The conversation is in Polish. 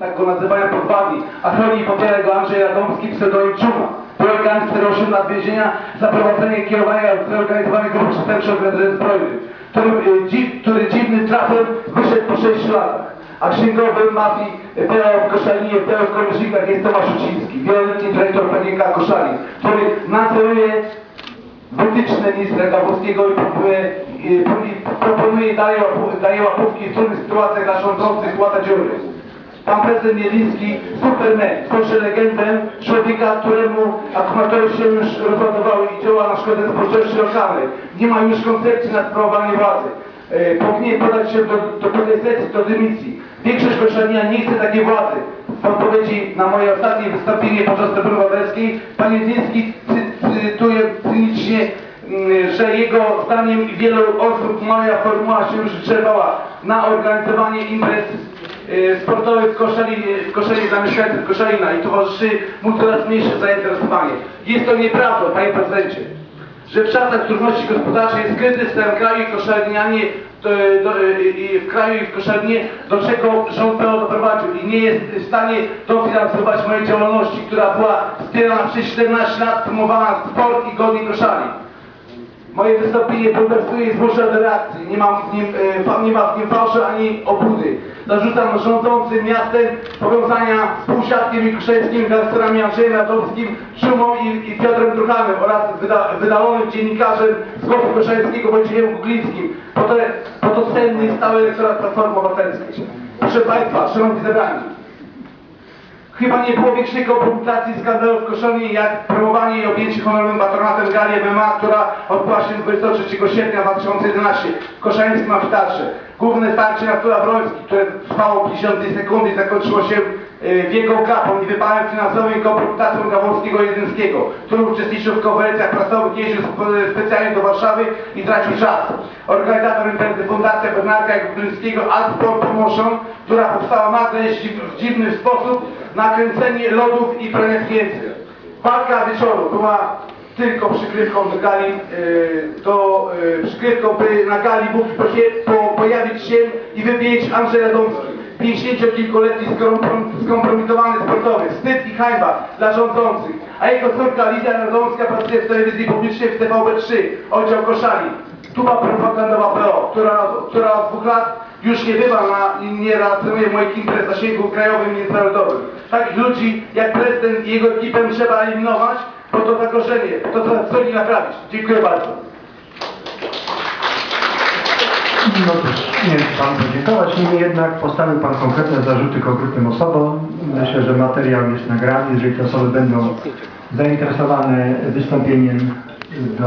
tak go nazywają podwagi, a chroni i popiera go Andrzej Radomski, pseudonim Czuma. Były gangster 8 lat więzienia za prowadzenie i kierowanie zorganizowanej grupy przestępczej organizacji zbrojnej, który, y, dzi, który dziwnym trafem wyszedł po 6 latach. A księgowy mafii Teo w Koszalinie, Teo w Koleżnikach jest Tomasz Uciński, wieloletni dyrektor PGK Koszalin, który nadzoruje wytyczne ministra Gawłowskiego i próbuje, i proponuje daje, daje łapówki w trudnych sytuacjach dla rządzących łata dziury. Pan prezydent Mieliński, Superman, tworzy legendę człowieka, któremu akumulatory się już rozładowały i działa na szkodę społeczności lokalnej. Nie ma już koncepcji na sprawowanie władzy. E, Powinien podać się do, do protestacji, do dymisji. Większość koszalnia nie chce takiej władzy. W odpowiedzi na moje ostatnie wystąpienie podczas Trybunał Obywatelskiej, pan Jedliński cy, cytuje cynicznie mm, że jego zdaniem wielu osób moja formuła się już wyczerpała na organizowanie imprez e, sportowych w Koszali, w Koszali dla mieszkańców Koszalina i towarzyszy mu coraz mniejsze zainteresowanie. Jest to nieprawda, panie prezydencie, że w czasach trudności gospodarczej jest kryzys tym kraju i koszalinianie do, do, i w kraju i w Koszalinie, do czego rząd PO doprowadził i nie jest w stanie dofinansować mojej działalności, która była wspierana przez 14 lat, promowana sport i godnie Koszali. Moje wystąpienie bulwersuje i zmusza do reakcji. Nie, mam w nim, e, nie ma w nim fałszu ani obłudy. Zarzucam rządzącym miastem powiązania z półsiatkiem i krzeńskim gangsterami Andrzejem Radomskim, Szumą i, i Piotrem Druchanem oraz wyda, wydalonym dziennikarzem z Głosu Koszeńskiego Wojciechem Kuglińskim. Po to, po to cenny stały elektorat Platformy Obywatelskiej. Proszę Państwa, Szanowni Zebrani, Chyba nie było większej kompromitacji skandalu w Koszalinie jak promowanie i objęcie honorowym patronatem gali MMA, która odbyła się 23 sierpnia 2011 w Koszalińskim Amfiteatrze. Główne starcie na Tula Broński, które trwało 52 sekundy i zakończyło się e, wielką klapą i wypałem finansowym i kompromitacją Gawłowskiego i Jedynskiego, który uczestniczył w konferencjach prasowych, jeździł spe- specjalnie do Warszawy i tracił czas. Organizator imprezy Fundacja Bernarka Jakubińskiego Alt Sport Promotion, która powstała nagle w dziwny sposób na kręcenie lodów i pranie pieniędzy. Walka wieczoru była tylko przykrywką do gali, yy, do, yy, przykrywką, by na gali mógł pojawić się i wybić Andrzej Radomski. 50-kilkuletni skomprom- skompromitowany sportowy, wstyd i hańba dla rządzących, a jego córka Lidia Radomska pracuje w telewizji publicznej w TVP3, oddział Koszali. Tuba propagandowa PO, która, która od dwóch lat już nie bywa na, nie relacjonuje moich imprez zasięgu krajowym i międzynarodowym. Takich ludzi jak prezydent i jego ekipę trzeba eliminować, bo to zagrożenie, to trzeba co naprawić. Dziękuję bardzo. No cóż, nie wiem, czy Pan podziękować, niemniej jednak postawił Pan konkretne zarzuty konkretnym osobom. Myślę, że materiał jest nagrany, jeżeli te osoby będą zainteresowane wystąpieniem do